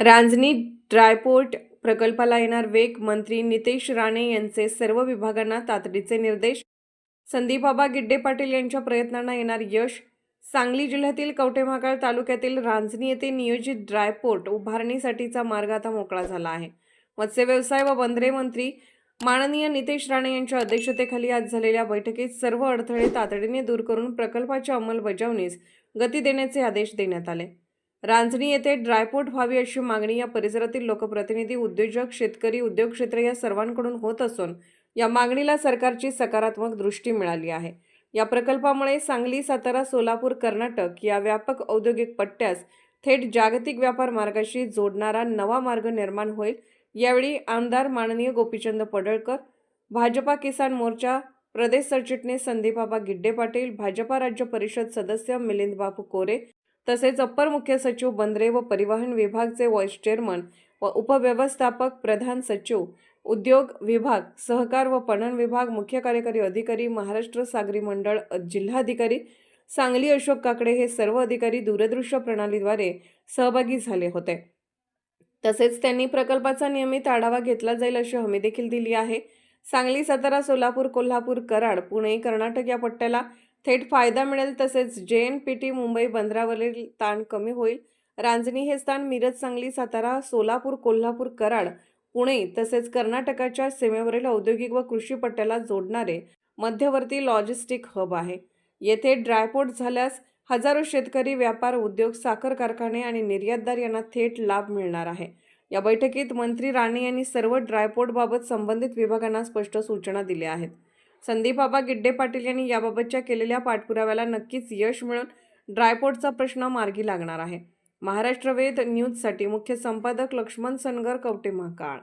Ranjani dry port प्रकल्पाला येणार वेग मंत्री नितेश राणे यांचे सर्व विभागांना तातडीचे निर्देश. संदीपाबा गिड्डे पाटील यांच्या प्रयत्नांना येणार यश. सांगली जिल्ह्यातील कवटेमहाकाळ तालुक्यातील रांजणी येथे नियोजित ड्रायपोर्ट उभारणीसाठीचा मार्ग आता मोकळा झाला आहे. मत्स्य व्यवसाय व बंदरे मंत्री माननीय नितेश राणे यांच्या अध्यक्षतेखाली आज झालेल्या बैठकीत सर्व अडथळे तातडीने दूर करून प्रकल्पाच्या अंमलबजावणीस गती देण्याचे आदेश देण्यात आले. रांजणी येथे ड्रायपोर्ट व्हावी अशी मागणी या परिसरातील लोकप्रतिनिधी उद्योजक शेतकरी उद्योग क्षेत्र या सर्वांकडून होत असून या मागणीला सरकारची सकारात्मक दृष्टी मिळाली आहे. या प्रकल्पामुळे सांगली सातारा सोलापूर कर्नाटक या व्यापक औद्योगिक पट्ट्यास थेट जागतिक व्यापार मार्गाशी जोडणारा नवा मार्ग निर्माण होईल. यावेळी आमदार माननीय गोपीचंद पडळकर भाजपा किसान मोर्चा प्रदेश सरचिटणीस संदीपाबा गिड्डे पाटील भाजपा राज्य परिषद सदस्य मिलिंद बापू कोरे तसेच अप्पर मुख्य सचिव बंदरे व परिवहन विभागचे व्हाईस चेअरमन व उपव्यवस्थापक प्रधान सचिव उद्योग विभाग सहकार व पणन विभाग मुख्य कार्यकारी अधिकारी महाराष्ट्र सागरी मंडळ जिल्हाधिकारी सांगली अशोक काकडे हे सर्व अधिकारी दूरदृश्य प्रणालीद्वारे सहभागी झाले होते. तसेच त्यांनी प्रकल्पाचा नियमित आढावा घेतला जाईल अशी हमी देखील दिली आहे. सांगली सातारा सोलापूर कोल्हापूर कराड पुणे कर्नाटक या पट्ट्याला थेट फायदा मिळेल तसेच जे एन पी टी मुंबई बंदरावरील ताण कमी होईल. रांजणी हे स्थान मिरज सांगली सातारा सोलापूर कोल्हापूर कराड पुणे तसेच कर्नाटकाच्या सीमेवरील औद्योगिक व कृषी पट्ट्याला जोडणारे मध्यवर्ती लॉजिस्टिक हब आहे. येथे ड्रायपोर्ट झाल्यास हजारो शेतकरी व्यापार उद्योग साखर कारखाने आणि निर्यातदार यांना थेट लाभ मिळणार आहे. या बैठकीत मंत्री राणे यांनी सर्व ड्रायपोर्टबाबत संबंधित विभागांना स्पष्ट सूचना दिल्या आहेत. संदीपबाबा गिड्डे पाटील यांनी याबाबतच्या केलेल्या पाठपुराव्याला नक्कीच यश मिळून ड्रायपोर्टचा प्रश्न मार्गी लागणार आहे. महाराष्ट्र वेध न्यूजसाठी मुख्य संपादक लक्ष्मण सनगर कवटे महाकाळ